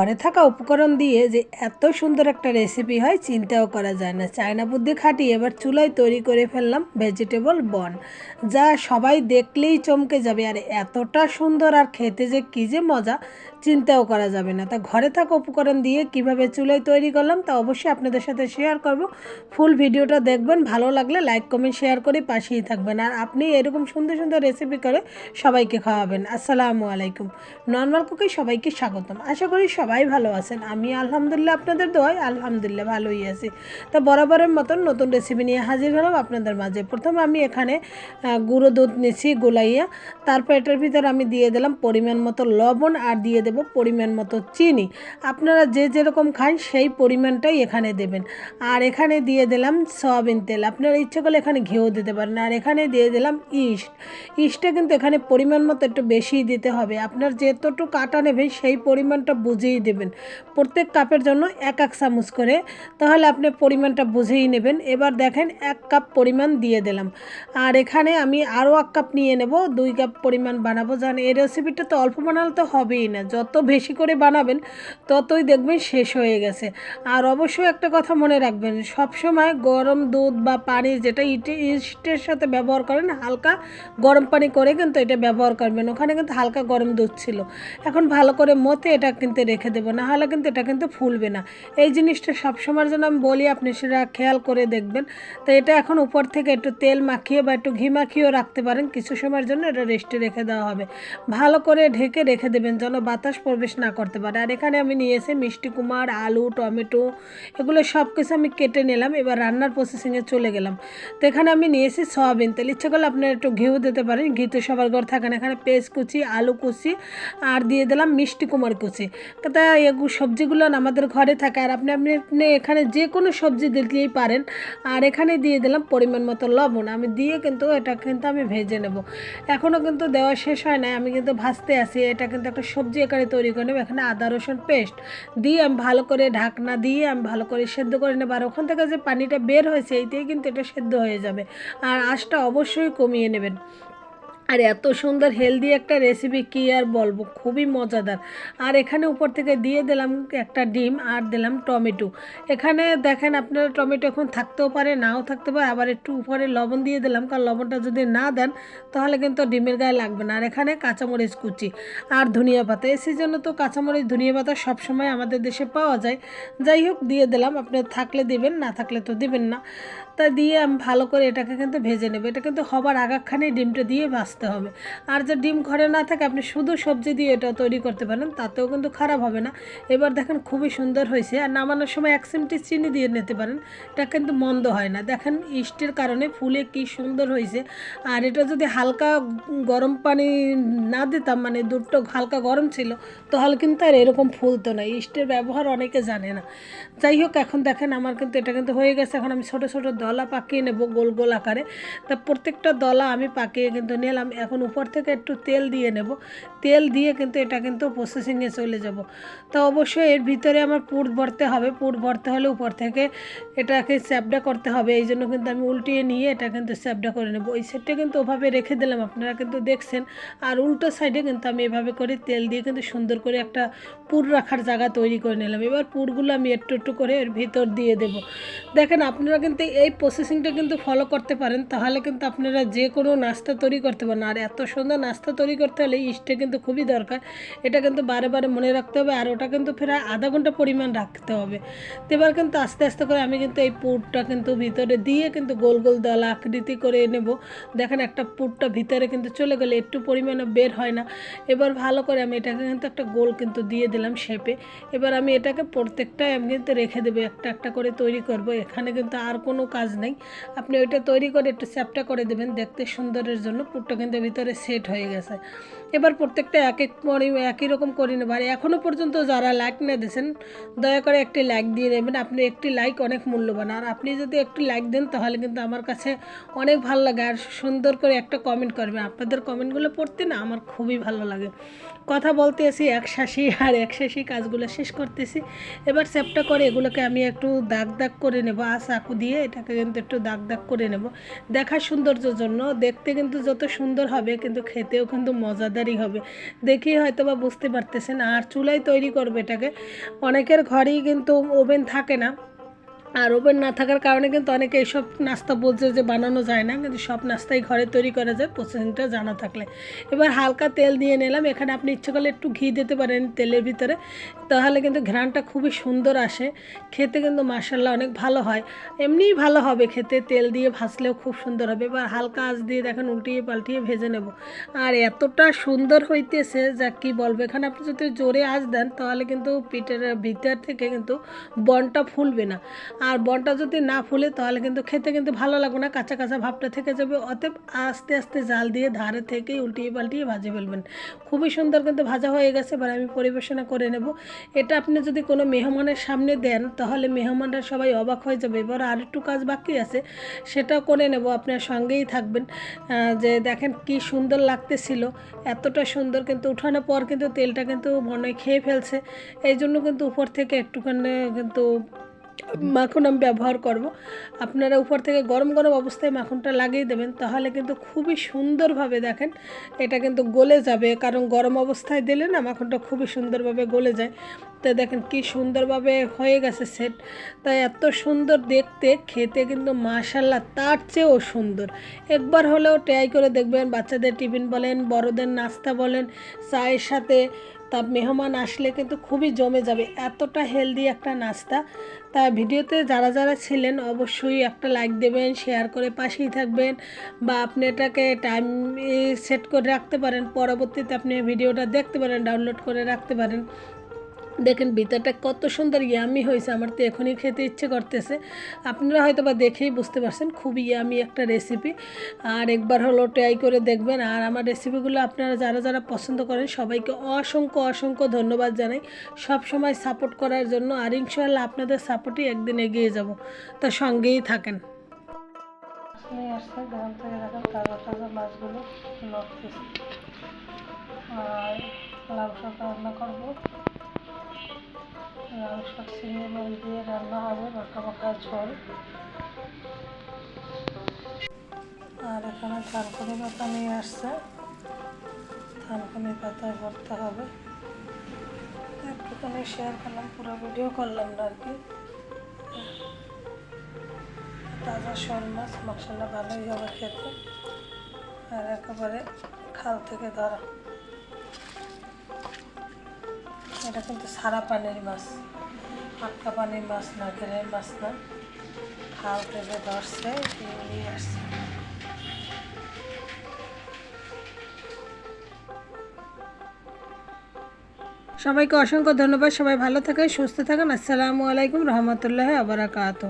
ঘরে থাকা উপকরণ দিয়ে যে এত সুন্দর একটা রেসিপি হয়, চিন্তাও করা যায় না। চায়না বুদ্ধি খাটি এবার চুলায় তৈরি করে ফেললাম ভেজিটেবল বন যা সবাই দেখলেই চমকে যাবে। আর এতটা সুন্দর আর খেতে যে কী যে মজা! চিন্তাও করা যাবে না। তা ঘরে থাকা উপকরণ দিয়ে কীভাবে চুলায় তৈরি করলাম তা অবশ্যই আপনাদের সাথে শেয়ার করব। ফুল ভিডিওটা দেখবেন, ভালো লাগলে লাইক কমেন্ট শেয়ার করে পাশেই থাকবেন। আর আপনি এরকম সুন্দর সুন্দর রেসিপি করে সবাইকে খাওয়াবেন। আসসালামু আলাইকুম। নর্মাল কুকে সবাইকে স্বাগতম। আশা করি সবাই ভালো আছেন। আমি আলহামদুলিল্লাহ আপনাদের দোয়াই আলহামদুলিল্লাহ ভালোই আছি। তা বরাবরের মতন নতুন রেসিপি নিয়ে হাজির হলাম আপনাদের মাঝে। প্রথমে আমি এখানে গুঁড়ো দুধ নিচ্ছি গোলাইয়া। তারপর এটার ভিতর আমি দিয়ে দিলাম পরিমাণ মতো লবণ আর দিয়ে দেব পরিমাণ মতো চিনি। আপনারা যে যেরকম খান সেই পরিমাণটাই এখানে দেবেন। আর এখানে দিয়ে দিলাম সয়াবিন তেল। আপনারা ইচ্ছে করলে এখানে ঘিও দিতে পারেন। আর এখানে দিয়ে দিলাম ইস্ট। ইস্টটা কিন্তু এখানে পরিমাণ মতো একটু বেশিই দিতে হবে। আপনার যেতটুকু আটা নেবেন সেই পরিমাণটা বুঝেই দেবেন। প্রত্যেক কাপের জন্য এক এক চামচ করে। তাহলে আপনি পরিমাণটা বুঝেই নেবেন। এবার দেখেন এক কাপ পরিমাণ দিয়ে দিলাম। আর এখানে আমি আরও এক কাপ নিয়ে নেব। দুই কাপ পরিমাণ বানাবো। জান এই রেসিপিটা তো অল্প বানালে তো হবেই না। যত বেশি করে বানাবেন, ততই দেখবেন শেষ হয়ে গেছে। আর অবশ্যই একটা কথা মনে রাখবেন, সবসময় গরম দুধ বা পানি যেটা ইটে ইস্টের সাথে ব্যবহার করেন, হালকা গরম পানি করে কিন্তু এটা ব্যবহার করবেন। ওখানে কিন্তু হালকা গরম দুধ ছিল। এখন ভালো করে মতে এটা কিন্তু রেখে দেবো না হলে কিন্তু এটা কিন্তু ফুলবে না। এই জিনিসটা সবসময়ের জন্য আমি বলি, আপনি সেটা খেয়াল করে দেখবেন। তো এটা এখন উপর থেকে একটু তেল মাখিয়ে বা একটু ঘি মাখিয়েও রাখতে পারেন, কিছু সময়ের জন্য এটা রেস্টে রেখে দেওয়া হবে। ভালো করে ঢেকে রেখে দেবেন, যেন বাতাস প্রবেশ না করতে পারে। আর এখানে আমি নিয়েছি মিষ্টি কুমার, আলু, টমেটো এগুলো সব কিছু আমি কেটে নিলাম, এবার রান্নার প্রসেসিংয়ে চলে গেলাম। তো এখানে আমি নিয়েছি সয়াবিন তেল। ইচ্ছে করলে আপনারা একটু ঘিউ দিতে পারেন ঘি তো সবার ঘর থাকে না। এখানে পেঁয়াজ কুচি, আলু কুচি আর দিয়ে দিলাম মিষ্টি কুমার কুচি। তা এগুলো সবজিগুলো আমাদের ঘরে থাকে। আর আপনি আপনি আপনি এখানে যে কোনো সবজি দিতেই পারেন। আর এখানে দিয়ে দিলাম পরিমাণ মতো লবণ। আমি দিয়ে কিন্তু এটা কিন্তু আমি ভেজে নেব। এখনও কিন্তু দেওয়া শেষ হয় নাই। আমি কিন্তু ভাজতে আছি এটা কিন্তু একটা সবজি এখানে তৈরি করে নেব। এখানে আদা, রসুন পেস্ট দিয়ে আমি ভালো করে ঢাকনা দিয়ে আমি ভালো করে সেদ্ধ করে নেব। আর ওখান থেকে যে পানিটা বের হয়েছে, এইতেই কিন্তু এটা সেদ্ধ হয়ে যাবে। আর আঁশটা অবশ্যই কমিয়ে নেবেন। আর এত সুন্দর হেলদি একটা রেসিপি কি আর বলব? খুবই মজাদার। আর এখানে উপর থেকে দিয়ে দিলাম একটা ডিম আর দিলাম টমেটো। এখানে দেখেন আপনারা টমেটো এখন থাকতেও পারে, নাও থাকতে পারে, আবার একটু উপরে লবণ দিয়ে দিলাম, কারণ লবণটা যদি না দেন, তাহলে কিন্তু ডিমের গায়ে লাগবে না। আর এখানে কাঁচামরিচ কুচি আর ধনিয়া পাতা। এই সিজনে তো কাঁচামরিচ, ধনিয়া পাতা সবসময় আমাদের দেশে পাওয়া যায়। যাই হোক, দিয়ে দিলাম। আপনি থাকলে দিবেন, না থাকলে তো দিবেন না। তা দিয়ে আমি ভালো করে এটাকে কিন্তু ভেজে নেব। এটা কিন্তু হবার আগাখানে ডিমটা দিয়ে ভাজতে হবে। আর যে ডিম ঘরে না থাকে, আপনি শুধু সবজি দিয়ে এটা তৈরি করতে পারেন, তাতেও কিন্তু খারাপ হবে না। এবার দেখেন খুবই সুন্দর হয়েছে। আর নামানোর সময় এক চিমটি চিনি দিয়ে নিতে পারেন। এটা কিন্তু মন্দ হয় না। দেখেন ইস্টের কারণে ফুলে কি সুন্দর হয়েছে। আর এটা যদি হালকা গরম পানি না দিতাম মানে দুধটা হালকা গরম ছিল, তাহলে কিন্তু আর এরকম ফুলতো না। ইস্টের ব্যবহার অনেকে জানে না। যাই হোক, এখন দেখেন আমার কিন্তু এটা কিন্তু হয়ে গেছে। এখন আমি ছোটো ছোটো দলা পাকিয়ে নেব গোল গোল আকারে। তা প্রত্যেকটা দলা আমি পাকিয়ে কিন্তু নিলাম। এখন উপর থেকে একটু তেল দিয়ে নেব। তেল দিয়ে কিন্তু এটা কিন্তু প্রসেসিংয়ে চলে যাব। তো অবশ্যই এর ভিতরে আমার পুর ভরতে হবে। পুর ভরতে হলে উপর থেকে এটাকে স্যাপডা করতে হবে। এই জন্য কিন্তু আমি উল্টিয়ে নিয়ে এটা কিন্তু স্যাপডা করে নেব। ওই সাইডটা কিন্তু ওভাবে রেখে দিলাম। আপনারা কিন্তু দেখছেন। আর উল্টো সাইডে কিন্তু আমি এভাবে করে তেল দিয়ে কিন্তু সুন্দর করে একটা পুর রাখার জায়গা তৈরি করে নিলাম। এবার পুরগুলো আমি একটু একটু করে এর ভিতর দিয়ে দেব। দেখেন, আপনারা কিন্তু এই প্রসেসিংটা কিন্তু ফলো করতে পারেন। তাহলে কিন্তু আপনারা যে কোনো নাস্তা তৈরি করতে পারেন। আর এত সুন্দর নাস্তা তৈরি করতে হলে ইস্টে কিন্তু খুবই দরকার। এটা কিন্তু বারে বারে মনে রাখতে হবে আর ওটা কিন্তু প্রায় আধা ঘণ্টা পরিমাণ রাখতে হবে। তো এবার কিন্তু আস্তে আস্তে করে আমি কিন্তু এই পুরটা কিন্তু ভিতরে দিয়ে কিন্তু গোল গোল দলা আকৃতি করে নেব। দেখেন একটা পুরটা ভিতরে কিন্তু চলে গেলে, একটু পরিমাণে বের হয় না। এবার ভালো করে আমি এটাকে কিন্তু একটা গোল কিন্তু দিয়ে দিলাম শেপে। এবার আমি এটাকে প্রত্যেকটাই আমি কিন্তু রেখে দেবো, একটা একটা করে তৈরি করব। এখানে কিন্তু আর কোনো কাজ নেই। আপনি ওইটা তৈরি করে একটু চ্যাপটা করে দেবেন, দেখতে সুন্দরের জন্য। পুরটা কিন্তু ভিতরে সেট হয়ে গেছে। এবার প্রত্যেকটা এক এক পরি একই রকম করে নেব। আর এখনও পর্যন্ত যারা লাইক না দিয়েছেন, দয়া করে একটি লাইক দিয়ে নেবেন আপনি একটি লাইক অনেক মূল্যবান। আর আপনি যদি একটি লাইক দেন, তাহলে কিন্তু আমার কাছে অনেক ভালো লাগে। আর সুন্দর করে একটা কমেন্ট করবেন আপনাদের কমেন্টগুলো পড়তে না আমার খুবই ভালো লাগে। কথা বলতে আসি এক আর এক কাজগুলো শেষ করতেছি। এবার সেপটা করে এগুলোকে আমি একটু দাগ দাগ করে নেব। আর চাকু দিয়ে এটাকে কিন্তু একটু দাগ দাগ করে নেব। দেখার সৌন্দর্যের জন্য। দেখতে কিন্তু যত সুন্দর হবে, কিন্তু খেতেও কিন্তু মজাদারই হবে। দেখেই হয়তো বা বুঝতে পারতেছেন। আর চুলাই তৈরি করবে এটাকে। অনেকের ঘরেই কিন্তু ওভেন থাকে না। আর ওভেন না থাকার কারণে কিন্তু অনেকে এইসব নাস্তা বলছে যে বানানো যায় না, কিন্তু সব নাস্তাই ঘরে তৈরি করা যায় প্রসেসিংটা জানা থাকলে। এবার হালকা তেল দিয়ে নিলাম, এখানে আপনি ইচ্ছে করলে একটু ঘি দিতে পারেন তেলের ভিতরে, তাহলে কিন্তু ঘ্রাণটা খুবই সুন্দর আসে, খেতে কিন্তু মাসাল্লাহ অনেক ভালো হয়। এমনিই ভালো হবে খেতে, তেল দিয়ে ভাজলেও খুব সুন্দর হবে। এবার হালকা আঁচ দিয়ে দেখেন উল্টিয়ে পাল্টিয়ে ভেজে নেব। আর এতটা সুন্দর হইতেছে যা কি বলব, এখানে আপনি যদি জোরে আঁচ দেন, তাহলে কিন্তু পিঠের ভিতর থেকে কিন্তু বনটা ফুলবে না। আর বনটা যদি না ফুলে তাহলে কিন্তু খেতে কিন্তু ভালো লাগবে না। কাঁচা কাঁচা ভাবটা থেকে যাবে। অতএব আস্তে আস্তে জাল দিয়ে ধারে থেকেই উল্টিয়ে পাল্টিয়ে ভাজে ফেলবেন। খুবই সুন্দর কিন্তু ভাজা হয়ে গেছে, এবার আমি পরিবেশনা করে নেব। এটা আপনি যদি কোনো মেহমানের সামনে দেন, তাহলে মেহমানরা সবাই অবাক হয়ে যাবে। এবার আর একটু কাজ বাকি আছে, সেটা করে নেব। আপনার সঙ্গেই থাকবেন। যে দেখেন কি সুন্দর লাগতেছিল। এতটা সুন্দর কিন্তু উঠানোর পর কিন্তু তেলটা কিন্তু মনে খেয়ে ফেলছে। এই জন্য কিন্তু উপর থেকে একটুখানি কিন্তু মাখন আমি ব্যবহার করব। আপনারা উপর থেকে গরম গরম অবস্থায় মাখনটা লাগিয়ে দেবেন, তাহলে কিন্তু খুবই সুন্দরভাবে দেখেন এটা কিন্তু গলে যাবে। কারণ গরম অবস্থায় দিলে না মাখনটা খুবই সুন্দরভাবে গলে যায়। তো দেখেন কি সুন্দরভাবে হয়ে গেছে সেট। তাই এত সুন্দর দেখতে, খেতে কিন্তু মাশাল্লাহ তার চেয়েও সুন্দর। একবার হলেও ট্রাই করে দেখবেন, বাচ্চাদের টিফিন বলেন, বড়দের নাস্তা বলেন, চায়ের সাথে তা মেহমান আসলে কিন্তু খুবই জমে যাবে। এতটা হেলদি একটা নাস্তা। তা ভিডিওতে যারা যারা ছিলেন অবশ্যই একটা লাইক দেবেন শেয়ার করে পাশেই থাকবেন বা আপনি এটাকে টাইম সেট করে রাখতে পারেন। পরবর্তীতে আপনি ভিডিওটা দেখতে পারেন ডাউনলোড করে রাখতে পারেন। দেখেন ভিতরটা কত সুন্দর ইয়ামি হয়েছে, আমার তো এখনই খেতে ইচ্ছে করতেছে। আপনারা হয়তো বা দেখেই বুঝতে পারছেন, খুবই ইয়ামি একটা রেসিপি আর একবার হলো ট্রাই করে দেখবেন। আর আমার রেসিপিগুলো আপনারা যারা যারা পছন্দ করেন, সবাইকে অসংখ্য অসংখ্য ধন্যবাদ জানাই। সব সময় সাপোর্ট করার জন্য, আর ইনশাল্লাহ আপনাদের সাপোর্টই একদিন এগিয়ে যাব। তা সঙ্গেই থাকেন। আর লাউ শাক রান্না করব। শাক চিংড়ি মাছ দিয়ে রান্না হবে, মাখা মাখা ঝোল। আর এখানে থানকুনি পাতা নিয়ে আসছে। থানকুনি পাতায় ভরতে হবে। একটুখানি শেয়ার করলাম, পুরো ভিডিও করলাম না আর কি। তাজা শোল মাছ মশলা ভালোই হবে খেতে। আর একেবারে খাল থেকে ধরা। এটা কিন্তু সারা পানির মাছ। হাটকা পানির মাছ না ঘেরের মাছ না। খাল থেকে ধরছে নিয়ে আসছে। সবাইকে অসংখ্য ধন্যবাদ। সবাই ভালো থাকেন, সুস্থ থাকেন। আসসালামু আলাইকুম রহমতুল্লাহ আবরাকাত